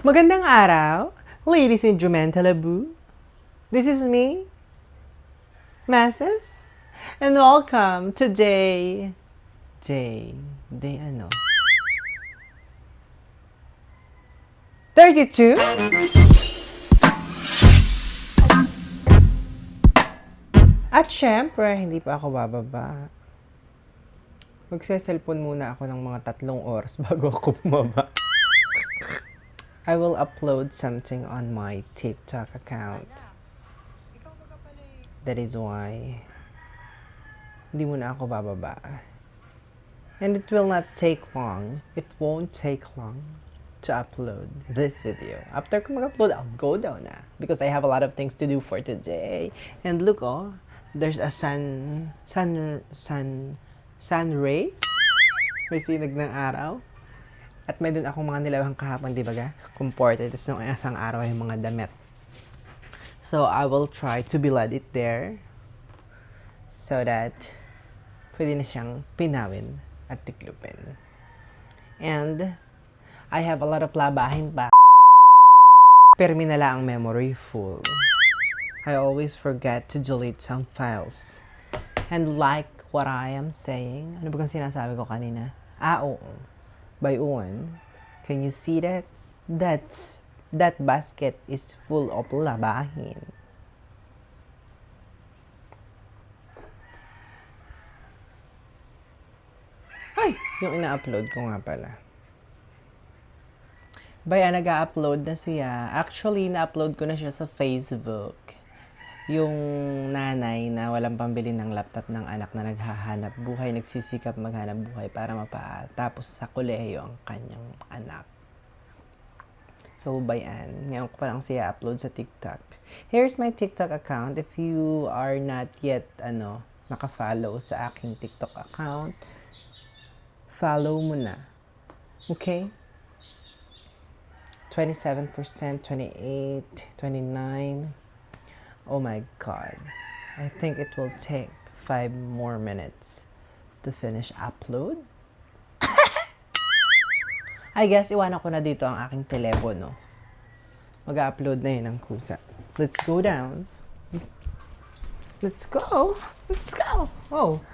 Magandang araw, ladies and gentlemen, talaboo. This is me, Masses, and welcome to day, day, day ano? 32? At syempre, hindi pa ako bababa. Magse-cellphone muna ako ng mga tatlong oras bago ako bumaba. I will upload something on my TikTok account. That is why hindi muna ako bababa. And it will not take long. It won't take long to upload this video. After ko mag-upload, I'll go down na. Because I have a lot of things to do for today. And look, oh, there's a sun, sun, sun, sun rays. May sinag ng araw. At may dun akong mga nilawang kahapon, di ba ga? Comported. Tapos nung isang araw ay mga damit. So, I will try to blend it there. So that, pwede na siyang pinawin at tiklupin. And, I have a lot of labahin pa. Perminala ang memory full. I always forget to delete some files. And like what I am saying, ano ba kang sinasabi ko kanina? Ah, oo. By Uwan, can you see that? That's, that basket is full of labahin. Ay, yung ina-upload ko nga pala. Baya, nag-upload na siya. Actually, na-upload ko na siya sa Facebook. Yung nanay na walang pambili ng laptop ng anak na naghahanap buhay, nagsisikap maghanap buhay para mapatapos sa kolehiyo ang kanyang anak. So, bayan. Ngayon ko pa lang siya upload sa TikTok. Here's my TikTok account. If you are not yet, ano, naka-follow sa aking TikTok account, follow mo na. Okay? 27%, 28, 29. Oh my god. I think it will take five more minutes to finish upload. I guess iwanan ko na dito ang aking telepono. Mag-upload na yun ang kusa. Let's go down. Let's go. Let's go. Oh,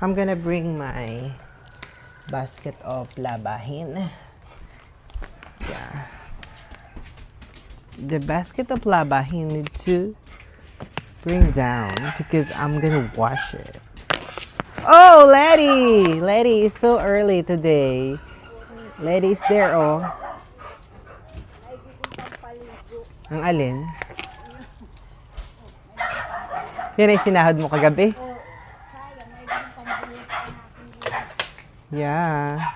I'm gonna bring my basket of labahin. Yeah. The basket of labahin need to bring down because I'm gonna wash it. Oh, Letty! Letty is so early today. Letty is there, oh. Ang alin? Yan ay sinahod mo kagabi? Yeah.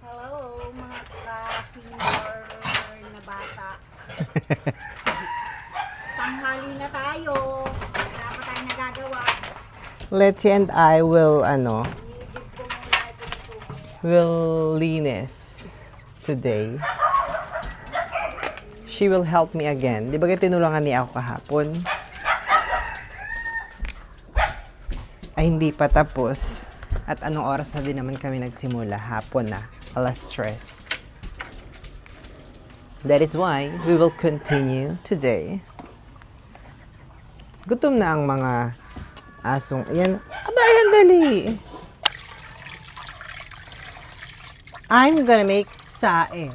Hello, mga ka-senior na bata. Tanghali na tayo. Wala pa tayong nagagawa. Letty and I will, ano, will linis today. She will help me again. Di ba kaya tinulungan niya ako kahapon? Ay, hindi pa tapos. At anong oras na din naman kami nagsimula? Hapon na. Alas stress. That is why we will continue today. Gutom na ang mga asong. Yan. Aba, yan dali. I'm gonna make saing.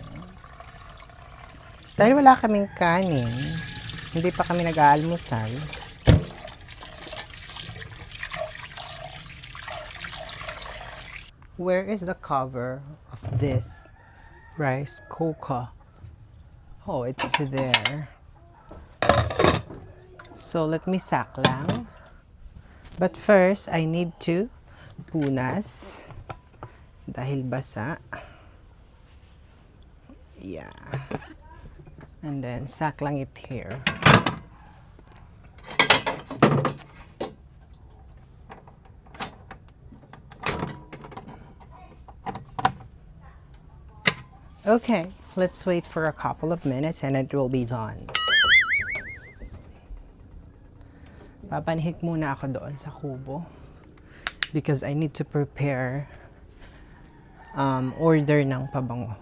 Dahil wala kaming kanin, hindi pa kami nag-aalmusal. Where is the cover of this rice cooker? Oh, it's there. So, let me sack lang. But first, I need to punas. Dahil basa. Yeah. And then, sack lang it here. Okay, let's wait for a couple of minutes and it will be done. Papanhik muna ako doon sa kubo. Because I need to prepare um, order ng pabango.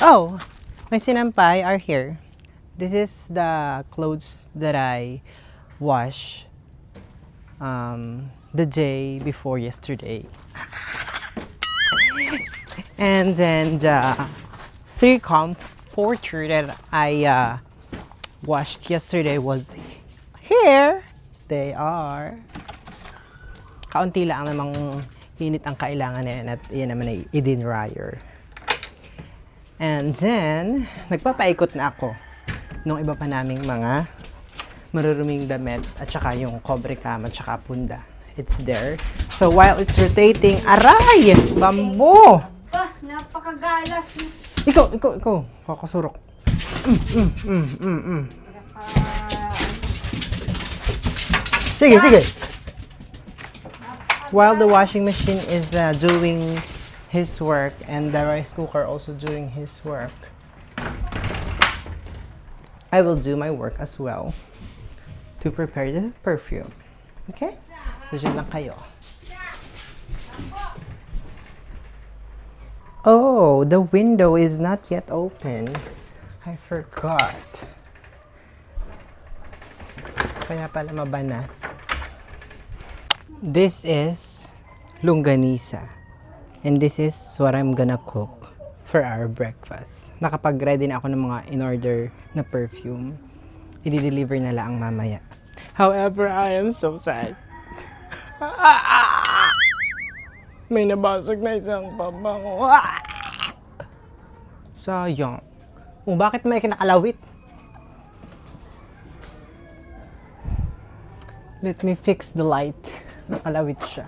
Oh, my sinampay are here. This is the clothes that I wash um, the day before yesterday. and then the three comforter that I uh, washed yesterday was here. They are. Kaunti lang namang init ang kailangan na at yan naman ay i-dryer. And then, nagpapaikot na ako nung iba pa naming mga maruruming damit at saka yung cobre cam at saka punda. It's there. So while it's rotating, aray! Bambo! Ba, napakagalas. Ikaw, ikaw, ikaw. Kakasurok. Mm, mm, mm, mm, mm. Sige, sige. While the washing machine is uh, doing his work and the rice cooker also doing his work, I will do my work as well to prepare the perfume. Okay? So, dyan lang kayo. Oh, the window is not yet open. I forgot. Kaya pala mabanas. This is longganisa. And this is what I'm gonna cook for our breakfast. Nakapag-ready na ako ng mga in-order na perfume. I-deliver na lang mamaya. However, I am so sad. May nabasag na isang pabango. Sayang. Oh, bakit may kinakalawit? Let me fix the light. Nakalawit siya.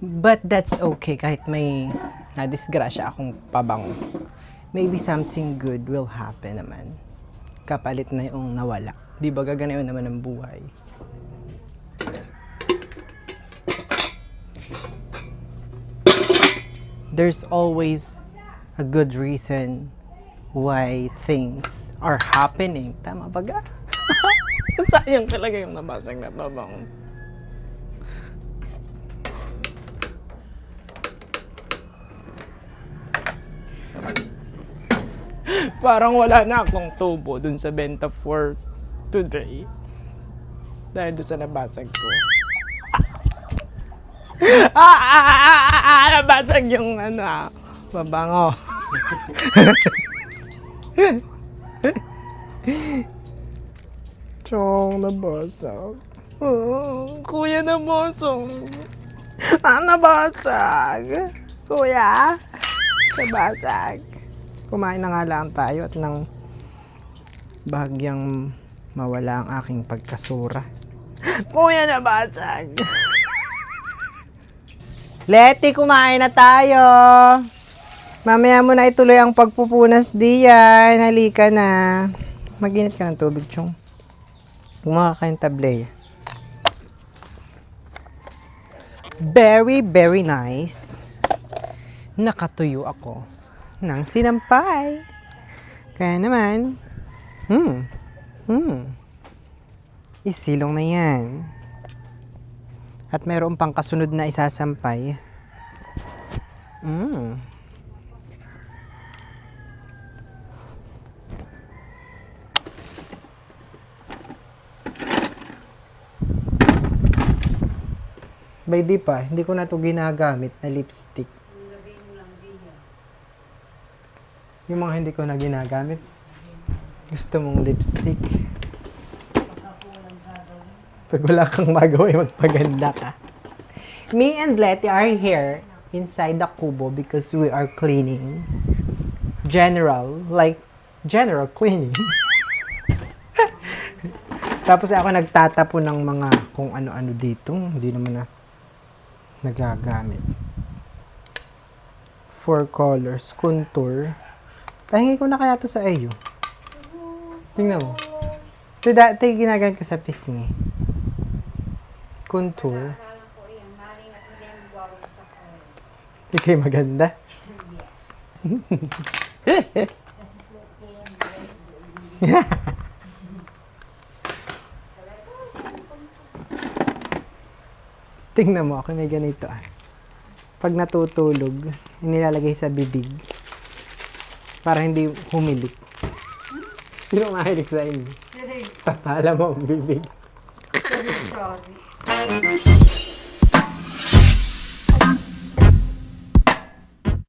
But that's okay kahit may nadisgrasya akong pabango. Maybe something good will happen naman. Kapalit na yung nawala. Di ba gaganayon naman ang buhay? There's always a good reason why things are happening. Tama ba ga? Sayang talaga yung nabasag na pabango. Parang wala na akong tubo dun sa benta for today. Dahil doon sa nabasag ko. ah, ah, ah, ah, ah, ah, nabasag yung ano ah. Mabango. Chong, nabasag. Oh, kuya nabasag. Ah, nabasag. Kuya, nabasag. Kumain na nga lang tayo at nang bahagyang mawala ang aking pagkasura. Kuya nabasag. Leti, kumain na tayo. Mamaya mo na ituloy ang pagpupunas diyan. Halika na. Maginit ka ng tubig, Chong. Bumaka kayong tablay. Very, very nice. Nakatuyo ako ng sinampay. Kaya naman, hmm, hmm, isilong na yan. At mayroon pang kasunod na isasampay. Mm. By di pa, hindi ko na to ginagamit na lipstick. Yung mga hindi ko na ginagamit. Gusto mong lipstick. Pag wala kang magawa, eh, magpaganda ka. Me and Letty are here inside the kubo because we are cleaning. General, like general cleaning. Tapos ako nagtatapo ng mga kung ano-ano dito. Hindi naman na nagagamit. Four colors, contour. Pahingi ko na kaya to sa iyo. Tingnan mo. Ito dati ginagamit ko sa pisngi. Contour. Hindi maganda. Yan. Tingnan mo ako, may ganito ah. Pag natutulog, inilalagay sa bibig. Para hindi humilik. Sino mahilig sa inyo? Tatala mo ang bibig. Sorry.